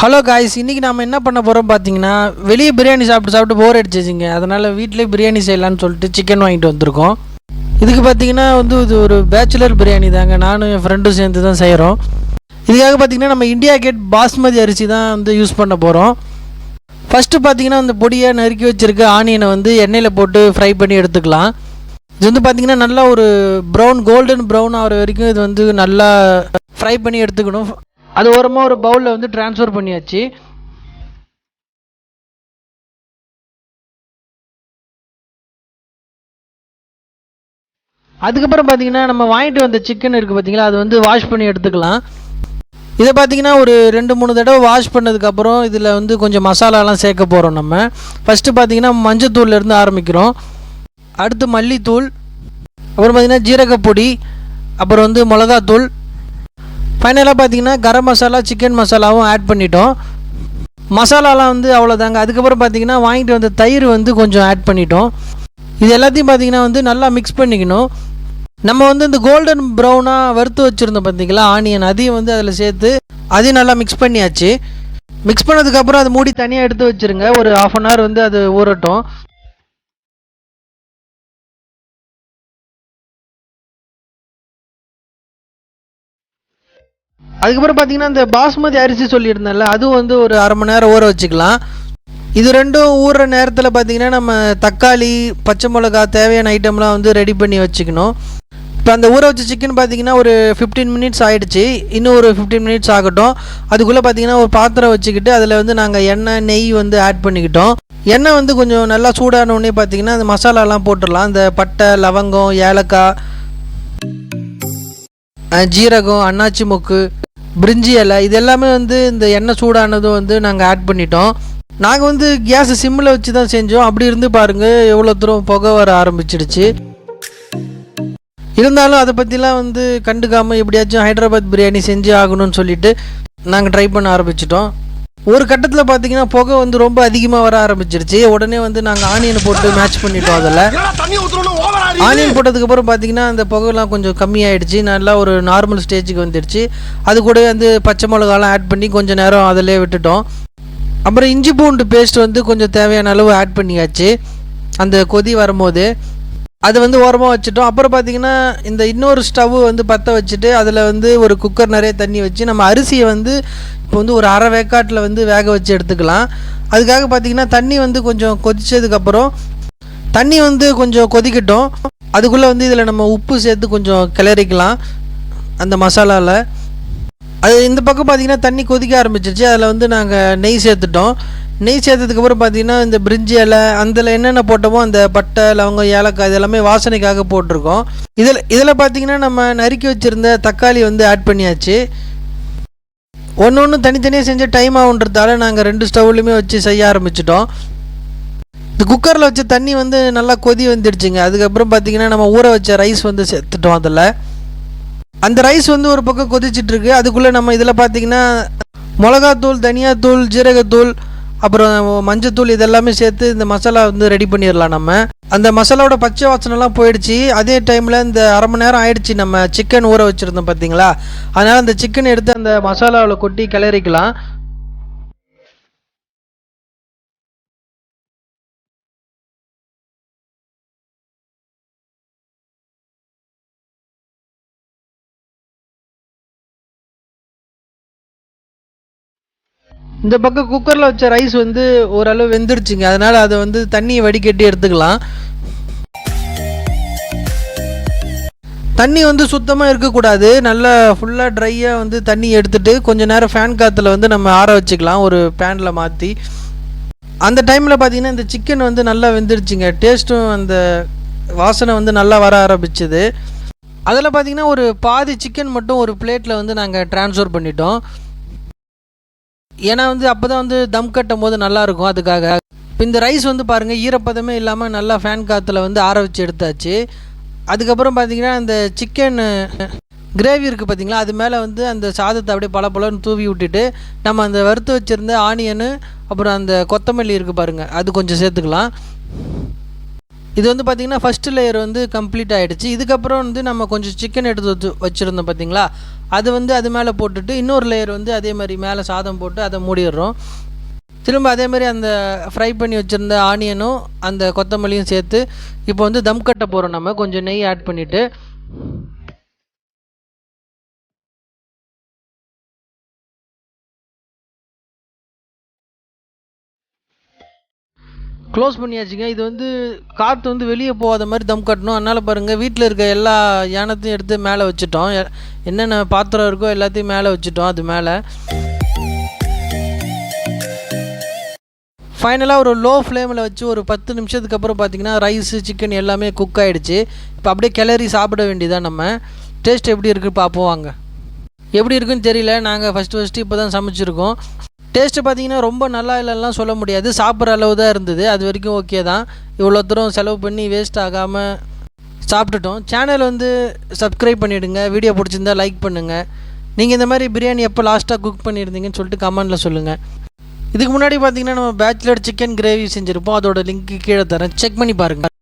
Hello guys இன்றைக்கி நம்ம என்ன பண்ண போகிறோம் பார்த்தீங்கன்னா வெளியே பிரியாணி சாப்பிட்டு சாப்பிட்டு போர் அடிச்சிச்சிங்க அதனால் வீட்டிலே பிரியாணி செய்யலாம்னு சொல்லிட்டு சிக்கன் வாங்கிட்டு வந்திருக்கோம். இதுக்கு பார்த்தீங்கன்னா வந்து இது ஒரு பேச்சுலர் பிரியாணி தாங்க. நானும் என் ஃப்ரெண்டும் சேர்ந்து தான் செய்கிறோம் இதுக்காக பார்த்தீங்கன்னா நம்ம இந்தியா கேட் பாஸ்மதி அரிசி தான் வந்து யூஸ் பண்ண போகிறோம் ஃபஸ்ட்டு பார்த்தீங்கன்னா அந்த பொடியை நறுக்கி வச்சுருக்க ஆனியனை வந்து எண்ணெயில் போட்டு ஃப்ரை பண்ணி எடுத்துக்கலாம். இது வந்து பார்த்தீங்கன்னா நல்லா ஒரு ப்ரௌன் கோல்டன் ப்ரௌன் ஆகிற வரைக்கும் இது வந்து நல்லா ஃப்ரை பண்ணி எடுத்துக்கணும். அது ஓரமாக ஒரு பவுலில் வந்து ட்ரான்ஸ்ஃபர் பண்ணியாச்சு. அதுக்கப்புறம் பார்த்தீங்கன்னா நம்ம வாங்கிட்டு வந்த சிக்கன் இருக்குது பார்த்தீங்களா அது வந்து வாஷ் பண்ணி எடுத்துக்கலாம். இதை பார்த்தீங்கன்னா ஒரு ரெண்டு மூணு தடவை வாஷ் பண்ணதுக்கப்புறம் இதில் வந்து கொஞ்சம் மசாலாலாம் சேர்க்க போகிறோம் நம்ம. ஃபஸ்ட்டு பார்த்தீங்கன்னா மஞ்சத்தூள்லேருந்து ஆரம்பிக்கிறோம். அடுத்து மல்லித்தூள் அப்புறம் பார்த்திங்கன்னா ஜீரகப்பொடி அப்புறம் வந்து மிளகாத்தூள் ஃபைனலாக பார்த்தீங்கன்னா கரம் மசாலா சிக்கன் மசாலாவும் ஆட் பண்ணிட்டோம். மசாலாலாம் வந்து அவ்வளோதாங்க அதுக்கப்புறம் பார்த்தீங்கன்னா வாங்கிட்டு வந்த தயிர் வந்து கொஞ்சம் ஆட் பண்ணிட்டோம். இது எல்லாத்தையும் பார்த்தீங்கன்னா வந்து நல்லா மிக்ஸ் பண்ணிக்கணும். நம்ம வந்து இந்த கோல்டன் ப்ரௌனாக வறுத்து வச்சுருந்தோம் பார்த்தீங்களா ஆனியன் அதையும் வந்து அதில் சேர்த்து அதையும் நல்லா மிக்ஸ் பண்ணியாச்சு. மிக்ஸ் பண்ணதுக்கப்புறம் அதை மூடி தனியாக எடுத்து வச்சுருங்க. ஒரு ஆஃப் அன் ஹவர் வந்து அது ஊறட்டும். அதுக்கப்புறம் பார்த்தீங்கன்னா இந்த பாஸ்மதி அரிசி சொல்லியிருந்தேன்ல அதுவும் வந்து ஒரு அரை மணி நேரம் ஊற வச்சுக்கலாம். இது ரெண்டும் ஊறுற நேரத்தில் பார்த்தீங்கன்னா நம்ம தக்காளி பச்சை மிளகா தேவையான ஐட்டம்லாம் வந்து ரெடி பண்ணி வச்சுக்கணும். இப்போ அந்த ஊற வச்ச சிக்கன் பார்த்தீங்கன்னா ஒரு ஃபிஃப்டீன் மினிட்ஸ் ஆகிடுச்சு இன்னும் ஒரு ஃபிஃப்டீன் மினிட்ஸ் ஆகட்டும். அதுக்குள்ளே பார்த்தீங்கன்னா ஒரு பாத்திரம் வச்சுக்கிட்டு அதில் வந்து நாங்கள் எண்ணெய் நெய் வந்து ஆட் பண்ணிக்கிட்டோம். எண்ணெய் வந்து கொஞ்சம் நல்லா சூடான உடனே பார்த்தீங்கன்னா அந்த மசாலாலாம் போட்டுடலாம். இந்த பட்டை லவங்கம் ஏலக்காய் ஜீரகம் அன்னாச்சி மொக்கு பிரிஞ்சி இலை இது எல்லாமே வந்து இந்த எண்ணெய் சூடானதும் வந்து நாங்கள் ஆட் பண்ணிட்டோம். நாங்கள் வந்து கேஸை சிம்மில் வச்சு தான் செஞ்சோம். அப்படி இருந்து பாருங்கள் எவ்வளோ தூரம் புகை வர ஆரம்பிச்சிடுச்சு. இருந்தாலும் அதை பற்றிலாம் வந்து கண்டுக்காமல் எப்படியாச்சும் ஹைதராபாத் பிரியாணி செஞ்சு ஆகணும்னு சொல்லிட்டு நாங்கள் ட்ரை பண்ண ஆரம்பிச்சிட்டோம். ஒரு கட்டத்தில் பார்த்தீங்கன்னா புகை வந்து ரொம்ப அதிகமாக வர ஆரம்பிச்சிருச்சு. உடனே வந்து நாங்கள் ஆனியனை போட்டு மேட்ச் பண்ணிட்டோம் அதில். ஆனியன் போட்டதுக்கு அப்புறம் பார்த்தீங்கன்னா அந்த புகைலாம் கொஞ்சம் கம்மியாயிடுச்சு. நல்லா ஒரு நார்மல் ஸ்டேஜுக்கு வந்துடுச்சு அது கூட வந்து பச்சை மிளகாலாம் ஆட் பண்ணி கொஞ்சம் நேரம் அதிலே விட்டுட்டோம். அப்புறம் இஞ்சி பூண்டு பேஸ்ட் வந்து கொஞ்சம் தேவையான அளவு ஆட் பண்ணியாச்சு. அந்த கொதி வரும்போது அது வந்து ஓரமாக வச்சுட்டோம். அப்புறம் பார்த்தீங்கன்னா இந்த இன்னொரு ஸ்டவ் வந்து பற்ற வச்சுட்டு அதில் வந்து ஒரு குக்கர் நிறைய தண்ணி வச்சு நம்ம அரிசியை வந்து இப்போ வந்து ஒரு அரை வேக்காட்டில் வந்து வேக வச்சு எடுத்துக்கலாம். அதுக்காக பார்த்தீங்கன்னா தண்ணி வந்து கொஞ்சம் கொதித்ததுக்கப்புறம் தண்ணி வந்து கொஞ்சம் கொதிக்கட்டும். அதுக்குள்ளே வந்து இதில் நம்ம உப்பு சேர்த்து கொஞ்சம் கிளறிக்கலாம். அந்த மசாலாவில் அது இந்த பக்கம் பார்த்தீங்கன்னா தண்ணி கொதிக்க ஆரம்பிச்சிருச்சு. அதில் வந்து நாங்கள் நெய் சேர்த்துட்டோம். நெய் சேர்த்ததுக்கப்புறம் பார்த்தீங்கன்னா இந்த பிரிஞ்சி இலை அதில் என்னென்ன போட்டோமோ அந்த பட்டை லவங்கம் ஏலக்காய் இது எல்லாமே வாசனைக்காக போட்டிருக்கோம். இதில் இதில் பார்த்தீங்கன்னா நம்ம நறுக்கி வச்சுருந்த தக்காளி வந்து ஆட் பண்ணியாச்சு. ஒன்று ஒன்று தனித்தனியாக செஞ்ச டைம் ஆகுன்றதால நாங்கள் ரெண்டு ஸ்டவ்லையுமே வச்சு செய்ய ஆரம்பிச்சிட்டோம். இந்த குக்கரில் வச்ச தண்ணி வந்து நல்லா கொதி வந்துடுச்சுங்க. அதுக்கப்புறம் பார்த்தீங்கன்னா நம்ம ஊற வச்ச ரைஸ் வந்து சேர்த்துட்டோம் அதில். அந்த ரைஸ் வந்து ஒரு பக்கம் கொதிச்சிட்ருக்கு அதுக்குள்ளே நம்ம இதில் பார்த்தீங்கன்னா மிளகாத்தூள் தனியாத்தூள் ஜீரகத்தூள் அப்புறம் மஞ்சத்தூள் இதெல்லாமே சேர்த்து இந்த மசாலா வந்து ரெடி பண்ணிடலாம் நம்ம. அந்த மசாலாவோட பச்சை வாசனைலாம் போயிடுச்சு. அதே டைமில் இந்த அரை மணி நேரம் ஆயிடுச்சு நம்ம சிக்கன் ஊற வச்சுருந்தோம் பார்த்தீங்களா அதனால் அந்த சிக்கன் எடுத்து அந்த மசாலாவில் கொட்டி கிளறிக்கலாம். இந்த பக்கம் குக்கரில் வச்ச ரைஸ் வந்து ஓரளவு வெந்துருச்சுங்க. அதனால் அதை வந்து தண்ணியை வடிகட்டி எடுத்துக்கலாம். தண்ணி வந்து சுத்தமாக இருக்கக்கூடாது. நல்லா ஃபுல்லாக ட்ரையாக வந்து தண்ணி எடுத்துட்டு கொஞ்சம் நேரம் ஃபேன் காற்றுல வந்து நம்ம ஆற வச்சுக்கலாம். ஒரு பேனில் மாற்றி அந்த டைமில் பார்த்தீங்கன்னா இந்த சிக்கன் வந்து நல்லா வெந்துருச்சுங்க. டேஸ்ட்டும் அந்த வாசனை வந்து நல்லா வர ஆரம்பிச்சுது. அதில் பார்த்தீங்கன்னா ஒரு பாதி சிக்கன் மட்டும் ஒரு பிளேட்டில் வந்து நாங்கள் ட்ரான்ஸ்ஃபர் பண்ணிட்டோம். ஏன்னா வந்து அப்போ தான் வந்து தம் கட்டும் போது நல்லாயிருக்கும் அதுக்காக. இப்போ இந்த ரைஸ் வந்து பாருங்கள் ஈரப்பதமே இல்லாமல் நல்லா ஃபேன் காற்றுல வந்து ஆற வச்சு எடுத்தாச்சு. அதுக்கப்புறம் பார்த்தீங்கன்னா அந்த சிக்கன் கிரேவி இருக்குது பார்த்தீங்களா அது மேலே வந்து அந்த சாதத்தை அப்படியே பல பலன்னு தூவி விட்டுட்டு நம்ம அந்த வறுத்து வச்சுருந்த ஆனியனு அப்புறம் அந்த கொத்தமல்லி இருக்குது பாருங்கள் அது கொஞ்சம் சேர்த்துக்கலாம். இது வந்து பார்த்திங்கன்னா ஃபஸ்ட்டு லேயர் வந்து கம்ப்ளீட் ஆகிடுச்சு இதுக்கப்புறம் வந்து நம்ம கொஞ்சம் சிக்கன் எடுத்து வச்சு வச்சுருந்தோம் பார்த்தீங்களா அது வந்து அது மேலே போட்டுட்டு இன்னொரு லேயர் வந்து அதே மாதிரி மேலே சாதம் போட்டு அதை மூடிடுறோம். திரும்ப அதே மாதிரி அந்த ஃப்ரை பண்ணி வச்சுருந்த ஆனியனும் அந்த கொத்தமல்லியும் சேர்த்து இப்போ வந்து தம் கட்ட போகிறோம் நம்ம. கொஞ்சம் நெய் ஆட் பண்ணிவிட்டு க்ளோஸ் பண்ணியாச்சுங்க. இது வந்து காற்று வந்து வெளியே போகாத மாதிரி தம் கட்டணும். அதனால் பாருங்கள் வீட்டில் இருக்க எல்லா யானத்தையும் எடுத்து மேலே வச்சுட்டோம். என்னென்ன பாத்திரம் இருக்கோ எல்லாத்தையும் மேலே வச்சுட்டோம் அது மேலே. ஃபைனலாக ஒரு லோ ஃப்ளேமில் வச்சு ஒரு பத்து நிமிஷத்துக்கு அப்புறம் பார்த்தீங்கன்னா ரைஸு சிக்கன் எல்லாமே குக் ஆகிடுச்சு இப்போ அப்படியே கிளறி சாப்பிட வேண்டியதான் நம்ம. டேஸ்ட் எப்படி இருக்குது பார்ப்போம் வாங்க. எப்படி இருக்குன்னு தெரியல. நாங்கள் ஃபஸ்ட்டு ஃபஸ்ட்டு இப்போ தான் சமைச்சிருக்கோம். டேஸ்ட்டு பார்த்தீங்கன்னா ரொம்ப நல்லா இல்லைலாம் சொல்ல முடியாது. சாப்பிட்ற அளவு தான் இருந்தது. அது வரைக்கும் ஓகே தான். இவ்வளோ தூரம் செலவு பண்ணி வேஸ்ட் ஆகாமல் சாப்பிட்டுட்டோம். சேனல் வந்து சப்ஸ்கிரைப் பண்ணிவிடுங்க வீடியோ பிடிச்சிருந்தா லைக் பண்ணுங்கள் நீங்கள் இந்த மாதிரி பிரியாணி எப்போ லாஸ்ட்டாக குக் பண்ணியிருந்தீங்கன்னு சொல்லிட்டு கமெண்டில் சொல்லுங்கள் இதுக்கு முன்னாடி பார்த்தீங்கன்னா நம்ம பேச்சுலர் சிக்கன் கிரேவி செஞ்சுருப்போம். அதோட லிங்க் கீழே தரேன். செக் பண்ணி பாருங்கள்